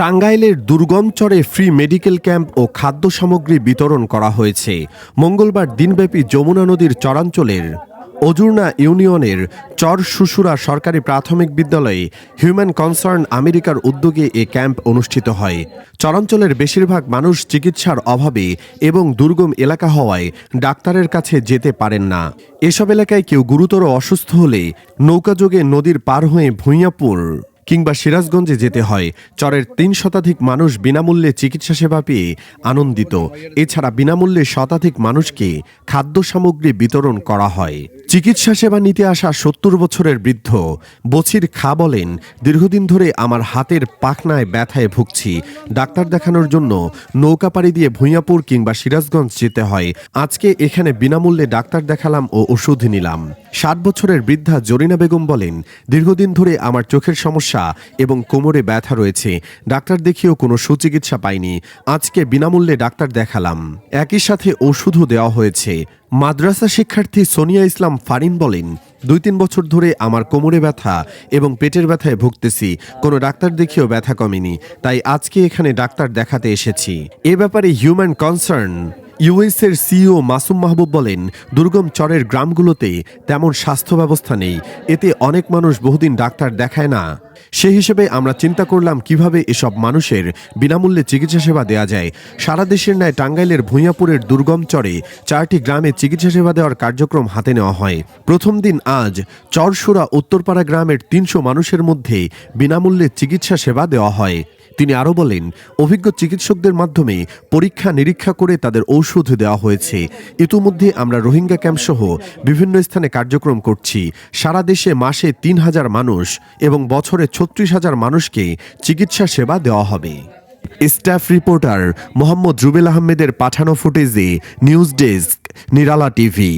টাঙ্গাইলের দুর্গম চরে ফ্রি মেডিকেল ক্যাম্প ও খাদ্য সামগ্রী বিতরণ করা হয়েছে। মঙ্গলবার দিনব্যাপী যমুনা নদীর চরাঞ্চলের অজুর্না ইউনিয়নের চর শুশুরা সরকারি প্রাথমিক বিদ্যালয়ে হিউম্যান কনসার্ন আমেরিকার উদ্যোগে এ ক্যাম্প অনুষ্ঠিত হয়। চরাঞ্চলের বেশিরভাগ মানুষ চিকিৎসার অভাবে এবং দুর্গম এলাকা হওয়ায় ডাক্তারের কাছে যেতে পারেন না। এসব এলাকায় কেউ গুরুতর অসুস্থ হলে নৌকাযোগে নদীর পার হয়ে ভূঁইয়াপুর কিংবা সিরাজগঞ্জে যেতে হয়। চরের তিন শতাধিক মানুষ বিনামূল্যে চিকিৎসা সেবা পেয়ে আনন্দিত। এছাড়া বিনামূল্যে শতাধিক মানুষকে খাদ্য সামগ্রী বিতরণ করা হয়। চিকিৎসা সেবা নিতে আসা সত্তর বছরের বৃদ্ধ বছির খা বলেন, দীর্ঘদিন ধরে আমার হাতের পাখনায় ব্যথায় ভুগছি। ডাক্তার দেখানোর জন্য নৌকা পাড়ি দিয়ে ভূঁইয়াপুর কিংবা সিরাজগঞ্জ যেতে হয়। আজকে এখানে বিনামূল্যে ডাক্তার দেখালাম ও ওষুধ নিলাম। ষাট বছরের বৃদ্ধা জরিনা বেগম বলেন, দীর্ঘদিন ধরে আমার চোখের সমস্যা এবং কোমরে ব্যথা রয়েছে। ডাক্তার দেখিয়েও কোনো সুচিকিৎসা পাইনি। আজকে বিনামূল্যে ডাক্তার দেখালাম। একই সাথে ওষুধও দেওয়া হয়েছে। মাদ্রাসা শিক্ষার্থী সোনিয়া ইসলাম ফারিন বলেন, দুই তিন বছর ধরে আমার কোমরে ব্যথা এবং পেটের ব্যথায় ভুগতেছি, কোনো ডাক্তার দেখিয়েও ব্যথা কমেনি, তাই আজকে এখানে ডাক্তার দেখাতে এসেছি। এ ব্যাপারে হিউম্যান কনসার্ন ইউএসের সিইও মাসুম মাহবুব বলেন, দুর্গম চরের গ্রামগুলোতে তেমন স্বাস্থ্য ব্যবস্থা নেই, এতে অনেক মানুষ বহুদিন ডাক্তার দেখায় না। সে হিসেবে আমরা চিন্তা করলাম কীভাবে এসব মানুষের বিনামূল্যে চিকিৎসা সেবা দেওয়া যায়। সারা দেশের ন্যায় টাঙ্গাইলের ভূঁইয়াপুরের দুর্গম চরে চারটি গ্রামে চিকিৎসা সেবা দেওয়ার কার্যক্রম হাতে নেওয়া হয়। প্রথম দিন আজ চরসুরা উত্তরপাড়া গ্রামের তিনশো মানুষের মধ্যে বিনামূল্যে চিকিৎসা সেবা দেওয়া হয়। তিনি আরও বলেন, অভিজ্ঞ চিকিৎসকদের মাধ্যমে পরীক্ষা নিরীক্ষা করে তাদের ঔষধ দেওয়া হয়েছে। ইতিমধ্যে আমরা রোহিঙ্গা ক্যাম্প সহ বিভিন্ন স্থানে কার্যক্রম করছি। সারা দেশে মাসে তিন হাজার মানুষ এবং বছরে ছত্রিশ হাজার মানুষকে চিকিৎসা সেবা দেওয়া হবে। স্টাফ রিপোর্টার মোহাম্মদ রুবেল আহমেদের পাঠানো ফুটেজে নিউজ ডেস্ক, নিরালা টিভি।